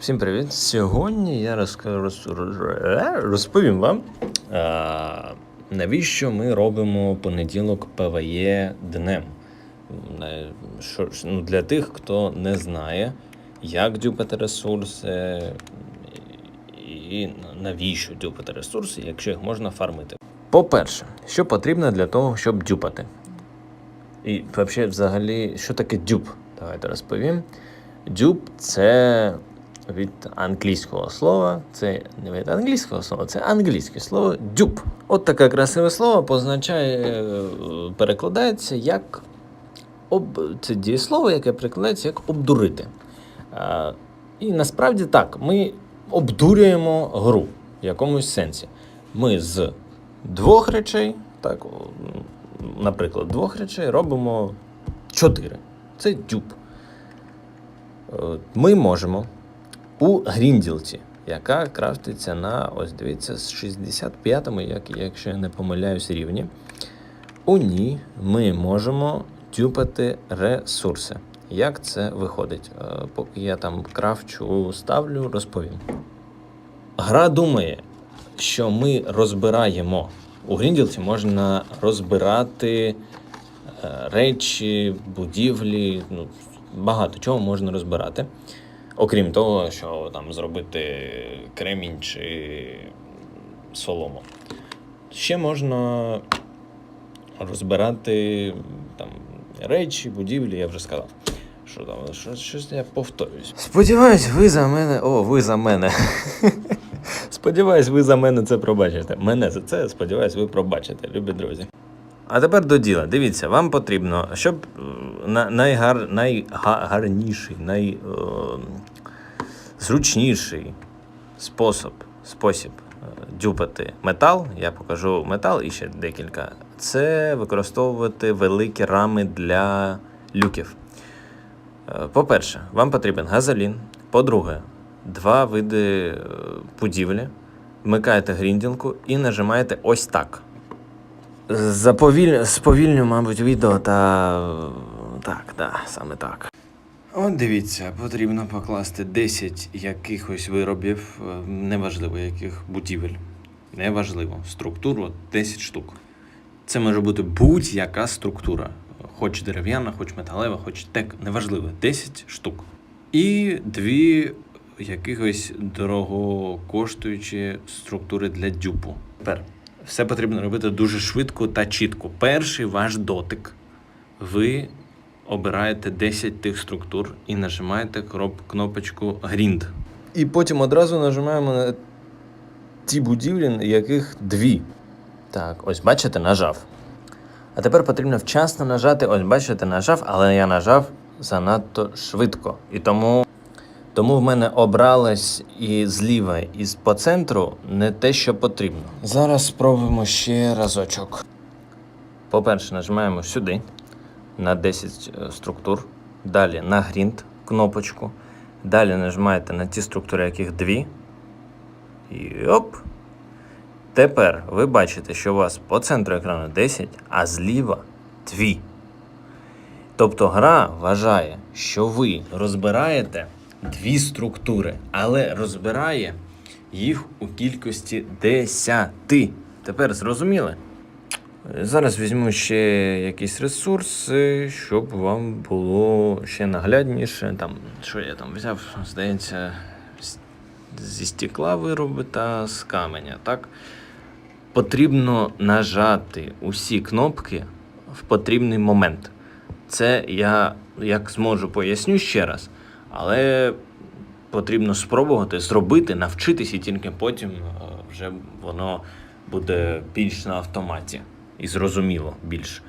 Всім привіт! Сьогодні я роз- розповім вам, а, навіщо ми робимо понеділок днем. Е, Що, ну, для тих, хто не знає, як дюпати ресурси і навіщо дюпати ресурси, якщо їх можна фармити. По-перше, що потрібно для того, щоб дюпати? І взагалі, що таке дюп? Давайте розповім. Дюп це від англійського слова. Це не від англійського слова, це англійське слово дюп. От таке красиве слово позначає, е, перекладається як об... це дієслово, яке перекладається як обдурити. А, і насправді так, ми обдурюємо гру в якомусь сенсі. Ми з двох речей, так, наприклад, двох речей робимо чотири. Це дюб. Е, Ми можемо у Грінділці, яка крафтиться на, ось дивіться, з 65-му, як, якщо я не помиляюсь, рівні. У ній ми можемо тюпати ресурси. Як це виходить? Е, Поки я там крафчу, ставлю, розповім. Гра думає, що ми розбираємо. У Грінділці можна розбирати е, речі, будівлі, ну, багато чого можна розбирати. Окрім того, що там зробити кремінь чи солому. Ще можна розбирати там, речі, будівлі, я вже сказав. Що там, що, щось я повторююсь. Сподіваюсь, ви за мене. О, ви за мене. Сподіваюсь, ви за мене це пробачите. Мене за це, сподіваюсь, ви пробачите, любі друзі. А тепер до діла. Дивіться, вам потрібно, щоб е, на- найгар, найгарніший, найзручніший спосіб, спосіб е, дюпати метал, я покажу метал і ще декілька. Це використовувати великі рами для люків. Е, По-перше, вам потрібен газолін. По-друге, два види е, будівлі. Вмикаєте грінділку і нажимаєте ось так. Заповіль... Сповільню, мабуть, відео та. Так, да, саме так. От дивіться, потрібно покласти 10 якихось виробів, е, неважливо яких будівель. Неважливо. Структуру 10 штук. Це може бути будь-яка структура. Хоч дерев'яна, хоч металева, хоч тек, неважливо, 10 штук. І дві якихось дорогокоштуючі структури для дюпу. Тепер все потрібно робити дуже швидко та чітко. Перший ваш дотик. Ви обираєте 10 тих структур і нажимаєте кнопочку Grind. І потім одразу нажимаємо на ті будівлі, яких дві. Так, ось бачите, нажав. А тепер потрібно вчасно нажати. Ось бачите, нажав, але я нажав занадто швидко. І тому, тому в мене обралось і зліва, і з- по центру не те, що потрібно. Зараз спробуємо ще разочок. По-перше, нажимаємо сюди на 10 е, структур. Далі на грінт кнопочку. Далі нажимаєте на ті структури, яких дві. І оп. Тепер ви бачите, що у вас по центру екрану 10, а зліва 2. Тобто гра вважає, що ви розбираєте дві структури, але розбирає їх у кількості 10. Тепер зрозуміли? Зараз візьму ще якісь ресурси, щоб вам було ще наглядніше. Там, що я там взяв, здається, зі стекла вироби та з каменя, так? Потрібно нажати усі кнопки в потрібний момент. Це я як зможу поясню ще раз, але потрібно спробувати зробити, навчитись, і тільки потім е, вже воно буде більш на автоматі і зрозуміло більш.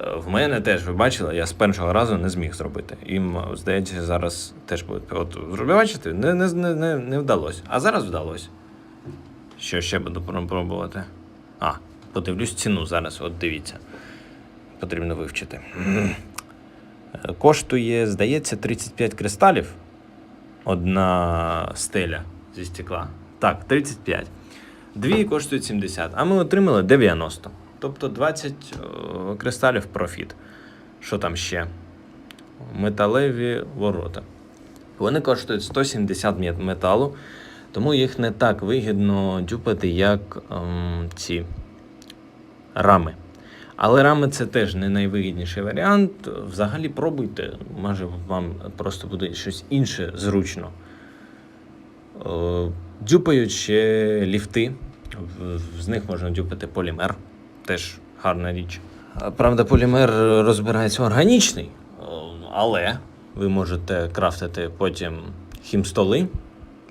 Е, В мене теж, ви бачили, я з першого разу не зміг зробити. Їм, е, здається, зараз теж буде. От бачите, не, не, не, не, вдалося. А зараз вдалося. Що ще буду пробувати? А, подивлюсь ціну зараз, от дивіться. Потрібно вивчити. Е, Коштує, здається, 35 кристалів. Одна стеля зі стекла. Так, 35. Дві коштують 70, а ми отримали 90. Тобто 20 е, кристалів профіт. Що там ще? Металеві ворота. Вони коштують 170 металу, тому їх не так вигідно дюпати, як ем, ці рами. Але рами це теж не найвигідніший варіант. Взагалі пробуйте, може вам просто буде щось інше зручно. Е, Дюпають ще ліфти. З них можна дюпати полімер. Теж гарна річ. Правда, полімер розбирається органічний, е, але ви можете крафтити потім хімстоли.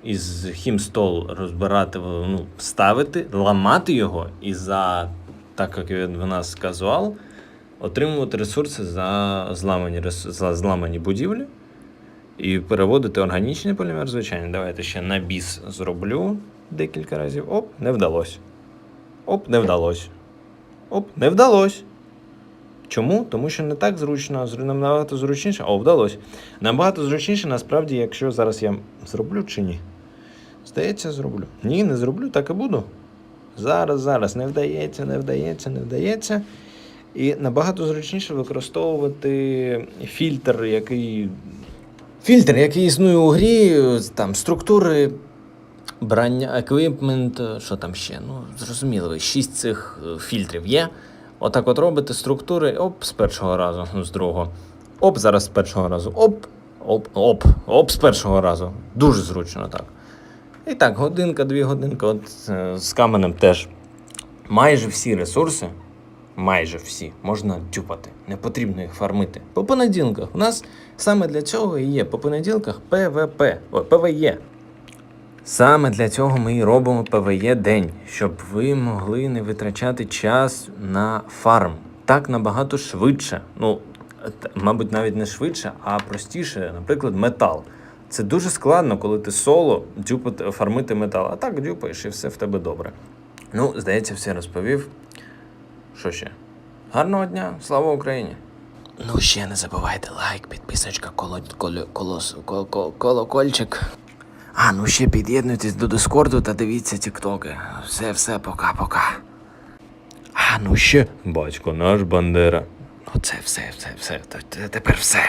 Із хімстол розбирати, ну, ставити, ламати його і за, так як він в нас казуал, отримувати ресурси за зламані, за зламані будівлі і переводити органічний полімер, звичайно. Давайте ще на біс зроблю декілька разів. Оп, не вдалося. Оп, не вдалося. Оп, не вдалося. Чому? Тому що не так зручно, набагато зручніше. О, вдалося. Набагато зручніше, насправді, якщо зараз я зроблю чи ні. Здається, зроблю. Ні, не зроблю, так і буду. Зараз, зараз. Не вдається, не вдається, не вдається. І набагато зручніше використовувати фільтр, який. Фільтр, який існує у грі, там структури, брання, еквіпмент, що там ще. Ну, зрозуміло, шість цих е, фільтрів є. Отак от робите структури, оп, з першого разу, ну, з другого. Оп, зараз з першого разу. Оп, оп, оп, оп, з першого разу. Дуже зручно так. І так, годинка, дві годинки. От е, з каменем теж. Майже всі ресурси, майже всі, можна тюпати. Не потрібно їх фармити. По понеділках. У нас саме для цього і є. По понеділках ПВП. ПВЄ. Саме для цього ми і робимо ПВЄ день, щоб ви могли не витрачати час на фарм. Так набагато швидше. Ну, мабуть, навіть не швидше, а простіше, наприклад, метал. Це дуже складно, коли ти соло дюпати, фармити метал. А так дюпаєш і все в тебе добре. Ну, здається, все розповів. Що ще? Гарного дня, слава Україні! Ну, ще не забувайте лайк, підписочка, коло, коло, коло, коло, колокольчик. А, ну ще під'єднуйтесь до Дискорду та дивіться тіктоки. Все, все, пока-пока. А, ну ще. Батько наш Бандера. Ну це все, все, все. Тепер все.